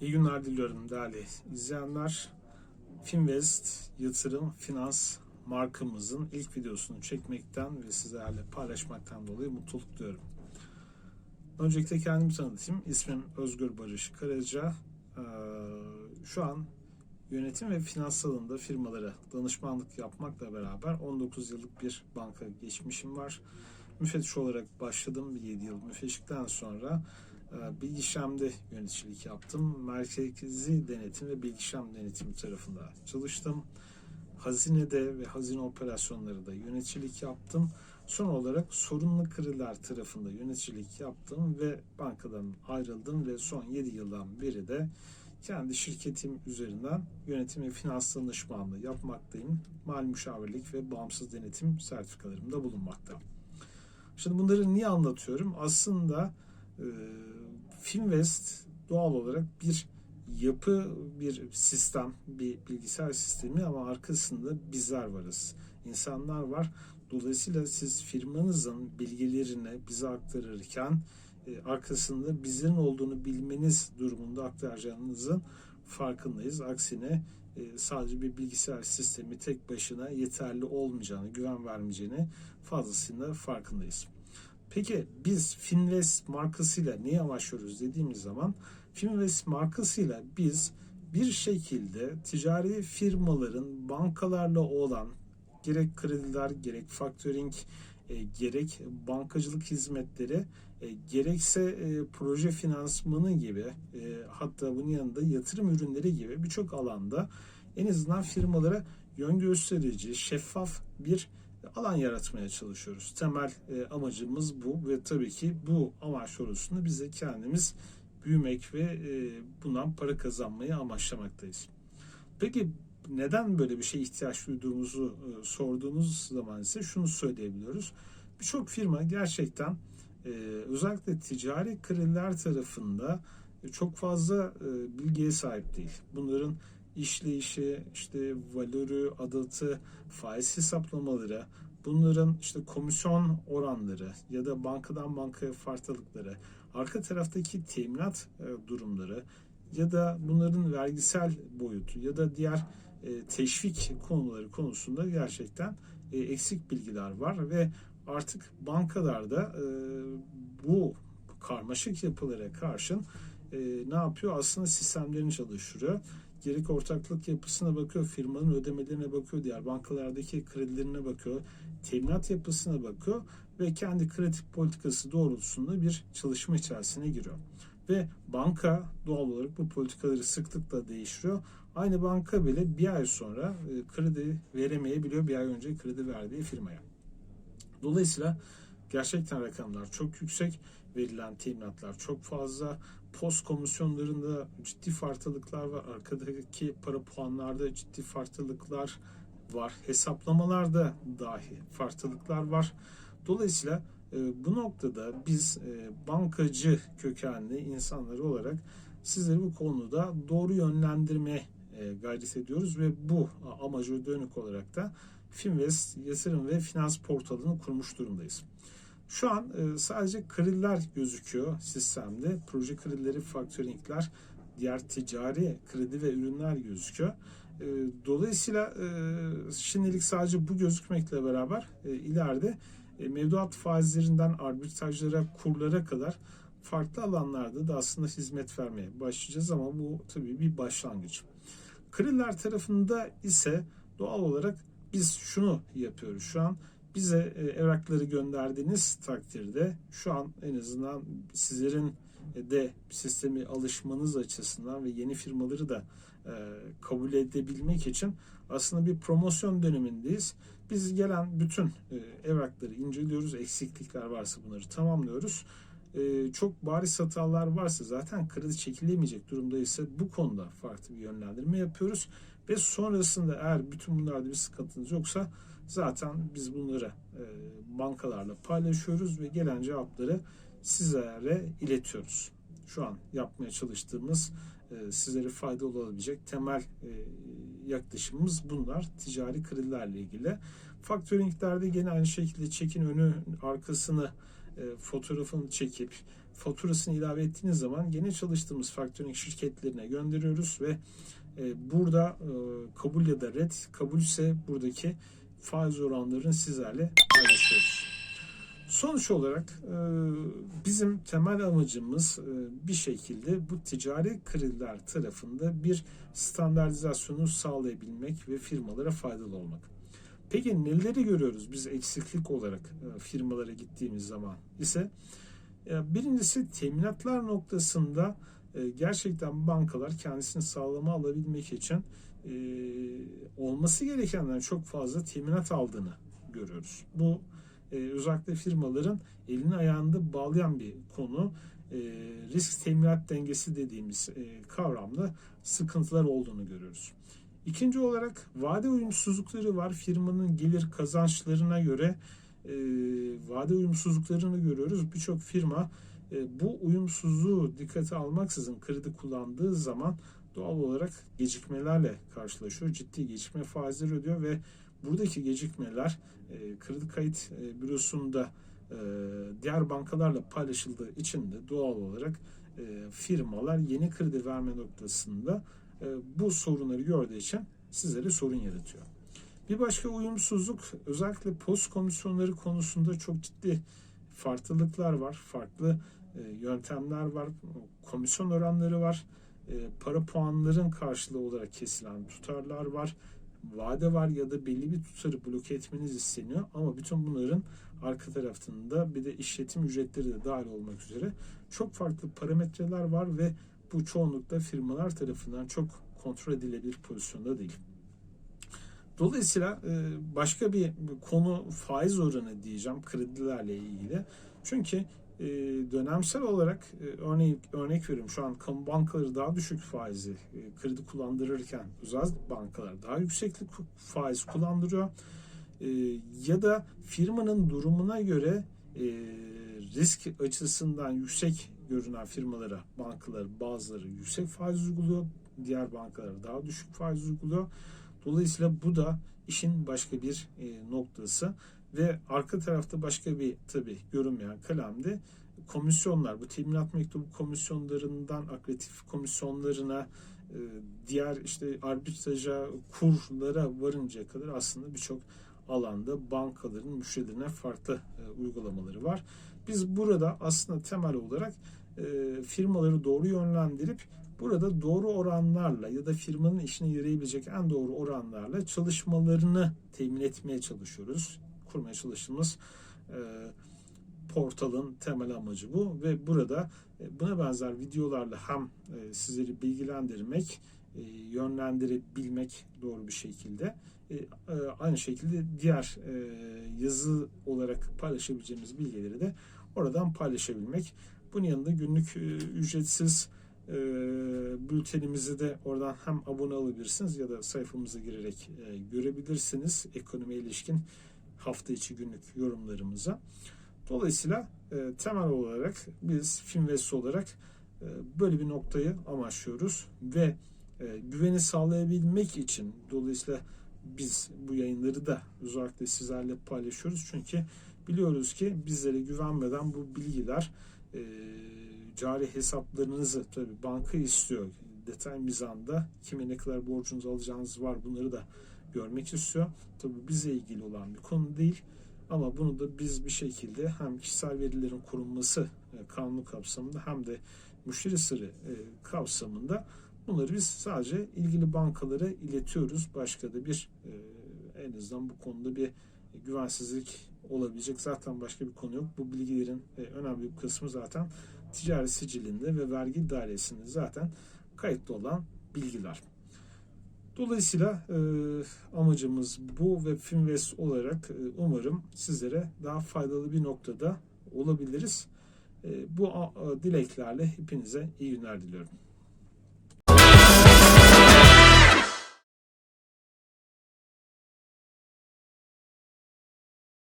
İyi günler diliyorum değerli izleyenler. Finvest yatırım finans markamızın ilk videosunu çekmekten ve sizlerle paylaşmaktan dolayı mutluluk duyuyorum. Öncelikle kendimi tanıtayım. İsmim Özgür Barış Karaca. Ee, Şu an yönetim ve finans alanında firmalara danışmanlık yapmakla beraber 19 yıllık bir banka geçmişim var. Müfettiş olarak başladım. 7 yıl müfettişlikten sonra e, bilgisayarda yöneticilik yaptım. Merkezi denetim ve bilgisayar denetimi tarafında çalıştım. Hazinede ve hazine operasyonları da yöneticilik yaptım. Son olarak sorunlu krediler tarafında yöneticilik yaptım ve bankadan ayrıldım ve son 7 yıldan beri de kendi şirketim üzerinden yönetim ve finans danışmanlığı yapmaktayım. Mal müşavirlik ve bağımsız denetim sertifikalarım da bulunmakta. Şimdi bunları niye anlatıyorum? Aslında Finvest doğal olarak bir yapı, bir sistem, bir bilgisayar sistemi ama arkasında bizler varız. İnsanlar var. Dolayısıyla siz firmanızın bilgilerini bize aktarırken e, arkasında bizlerin olduğunu bilmeniz durumunda aktaracağınızın farkındayız. Aksine e, sadece bir bilgisayar sistemi tek başına yeterli olmayacağını, güven vermeyeceğini fazlasıyla farkındayız. Peki biz Finvest markasıyla neyi amaçlıyoruz dediğimiz zaman Finvest markasıyla biz bir şekilde ticari firmaların bankalarla olan gerek krediler, gerek factoring, e, gerek bankacılık hizmetleri, e, gerekse e, proje finansmanı gibi e, hatta bunun yanında yatırım ürünleri gibi birçok alanda en azından firmalara yön gösterici, şeffaf bir alan yaratmaya çalışıyoruz. Temel e, amacımız bu ve tabii ki bu amaç doğrultusunda biz de kendimiz büyümek ve e, bundan para kazanmayı amaçlamaktayız. Peki neden böyle bir şeye ihtiyaç duyduğumuzu e, sorduğumuz zaman ise şunu söyleyebiliyoruz. Birçok firma gerçekten e, özellikle ticari krediler tarafında e, çok fazla e, bilgiye sahip değil. Bunların işleyişi, işte valörü, adatı, faiz hesaplamaları, bunların işte komisyon oranları ya da bankadan bankaya farklılıkları, arka taraftaki teminat e, durumları ya da bunların vergisel boyutu ya da diğer e, teşvik konuları konusunda gerçekten e, eksik bilgiler var ve artık bankalarda bu karmaşık yapılara karşın ne yapıyor? Aslında sistemlerini çalıştırıyor. Gerek ortaklık yapısına bakıyor, firmanın ödemelerine bakıyor, diğer bankalardaki kredilerine bakıyor, teminat yapısına bakıyor ve kendi kredi politikası doğrultusunda bir çalışma içerisine giriyor. Ve banka doğal olarak bu politikaları sıklıkla değiştiriyor. Aynı banka bile bir ay sonra e, kredi veremeyebiliyor bir ay önce kredi verdiği firmaya. Dolayısıyla gerçekten rakamlar çok yüksek, verilen teminatlar çok fazla, post komisyonlarında ciddi farklılıklar var, arkadaki para puanlarda ciddi farklılıklar var, hesaplamalarda dahi farklılıklar var. Dolayısıyla e, bu noktada biz e, bankacı kökenli insanlar olarak sizleri bu konuda doğru yönlendirmeye e, gayret ediyoruz ve bu amaca dönük olarak da Finvest yatırım ve finans portalını kurmuş durumdayız. Şu an e, sadece krediler gözüküyor sistemde. Proje kredileri, faktöringler, diğer ticari kredi ve ürünler gözüküyor. E, Dolayısıyla e, şimdilik sadece bu gözükmekle beraber ileride mevduat faizlerinden arbitrajlara, kurlara kadar farklı alanlarda da aslında hizmet vermeye başlayacağız ama bu tabii bir başlangıç. Krediler tarafında ise doğal olarak biz şunu yapıyoruz şu an. Bize e, evrakları gönderdiğiniz takdirde şu an en azından sizlerin de sistemi alışmanız açısından ve yeni firmaları da e, kabul edebilmek için aslında bir promosyon dönemindeyiz. Biz gelen bütün e, evrakları inceliyoruz. Eksiklikler varsa bunları tamamlıyoruz. E, çok bariz hatalar varsa zaten kredi çekilemeyecek durumdaysa bu konuda farklı bir yönlendirme yapıyoruz. Ve sonrasında eğer bütün bunlarda bir sıkıntınız yoksa zaten biz bunları e, bankalarla paylaşıyoruz ve gelen cevapları sizlere iletiyoruz. Şu an yapmaya çalıştığımız e, sizlere faydalı olabilecek temel e, yaklaşımımız bunlar. Ticari kredilerle ilgili. Faktöringlerde gene aynı şekilde çekin önü arkasını fotoğrafını çekip faturasını ilave ettiğiniz zaman gene çalıştığımız faktörün şirketlerine gönderiyoruz ve burada kabul ya da red, kabulse buradaki faiz oranlarını sizlerle paylaşıyoruz. Sonuç olarak e, bizim temel amacımız e, bir şekilde bu ticari krediler tarafında bir standartizasyonu sağlayabilmek ve firmalara faydalı olmak. Peki neleri görüyoruz biz eksiklik olarak e, firmalara gittiğimiz zaman ise birincisi teminatlar noktasında gerçekten bankalar kendisini sağlama alabilmek için e, olması gerekenden çok fazla teminat aldığını görüyoruz. Bu e, özellikle firmaların elini ayağında bağlayan bir konu. E, risk teminat dengesi dediğimiz e, kavramda sıkıntılar olduğunu görüyoruz. İkinci olarak vade uyumsuzlukları var. Firmanın gelir kazançlarına göre e, vade uyumsuzluklarını görüyoruz. Birçok firma e, bu uyumsuzluğu dikkate almaksızın kredi kullandığı zaman doğal olarak gecikmelerle karşılaşıyor. Ciddi gecikme faizleri ödüyor ve buradaki gecikmeler e, kredi kayıt e, bürosunda e, diğer bankalarla paylaşıldığı için de doğal olarak e, firmalar yeni kredi verme noktasında e, bu sorunları gördüğü için sizlere sorun yaratıyor. Bir başka uyumsuzluk özellikle post komisyonları konusunda çok ciddi farklılıklar var. Farklı e, yöntemler var. Komisyon oranları var. E, para puanların karşılığı olarak kesilen tutarlar var. Vade var ya da belli bir tutarı bloke etmeniz isteniyor. Ama bütün bunların arka tarafında bir de işletim ücretleri de dahil olmak üzere çok farklı parametreler var ve bu çoğunlukla firmalar tarafından çok kontrol edilebilir pozisyonda değil. Dolayısıyla e, başka bir konu faiz oranı diyeceğim kredilerle ilgili. Çünkü e, dönemsel olarak e, örnek örnek veriyorum şu an kamu bankaları daha düşük faizli kredi kullandırırken özel bankalar daha yüksekli faiz kullandırıyor. Ya da firmanın durumuna göre risk açısından yüksek görünen firmalara bankalar bazıları yüksek faiz uyguluyor. Diğer bankalar daha düşük faiz uyguluyor. Dolayısıyla bu da işin başka bir e, noktası ve arka tarafta başka bir tabi görünmeyen kalemde komisyonlar bu teminat mektubu komisyonlarından akreditatif komisyonlarına e, diğer işte arbitraja kurlara varıncaya kadar aslında birçok alanda bankaların müşterilerine farklı e, uygulamaları var. Biz burada aslında temel olarak firmaları doğru yönlendirip Burada doğru oranlarla ya da firmanın işine yarayabilecek en doğru oranlarla çalışmalarını temin etmeye çalışıyoruz. Kurmaya çalıştığımız e, portalın temel amacı bu ve burada e, buna benzer videolarla hem e, sizleri bilgilendirmek, e, yönlendirebilmek doğru bir şekilde aynı şekilde diğer yazı olarak paylaşabileceğimiz bilgileri de oradan paylaşabilmek. Bunun yanında günlük ücretsiz bültenimizi de oradan hem abone olabilirsiniz ya da sayfamıza girerek görebilirsiniz ekonomi ilişkin hafta içi günlük yorumlarımıza. Dolayısıyla e, temel olarak biz Finvest olarak e, böyle bir noktayı amaçlıyoruz ve e, güveni sağlayabilmek için dolayısıyla biz bu yayınları da özellikle sizlerle paylaşıyoruz. Çünkü biliyoruz ki bizlere güvenmeden bu bilgiler e, cari hesaplarınızı tabi banka istiyor. Detay mizanda kime ne kadar borcunuz alacağınız var bunları da görmek istiyor. Tabi bize ilgili olan bir konu değil. Ama bunu da biz bir şekilde hem kişisel verilerin korunması e, kanunu kapsamında hem de müşteri sırrı e, kapsamında bunları biz sadece ilgili bankalara iletiyoruz. Başka da bir e, en azından bu konuda bir güvensizlik olabilecek zaten başka bir konu yok. Bu bilgilerin önemli bir kısmı zaten ticari sicilinde ve vergi dairesinde zaten kayıtlı olan bilgiler. Dolayısıyla e, amacımız bu ve Finvest olarak e, umarım sizlere daha faydalı bir noktada olabiliriz. E, bu a, dileklerle hepinize iyi günler diliyorum.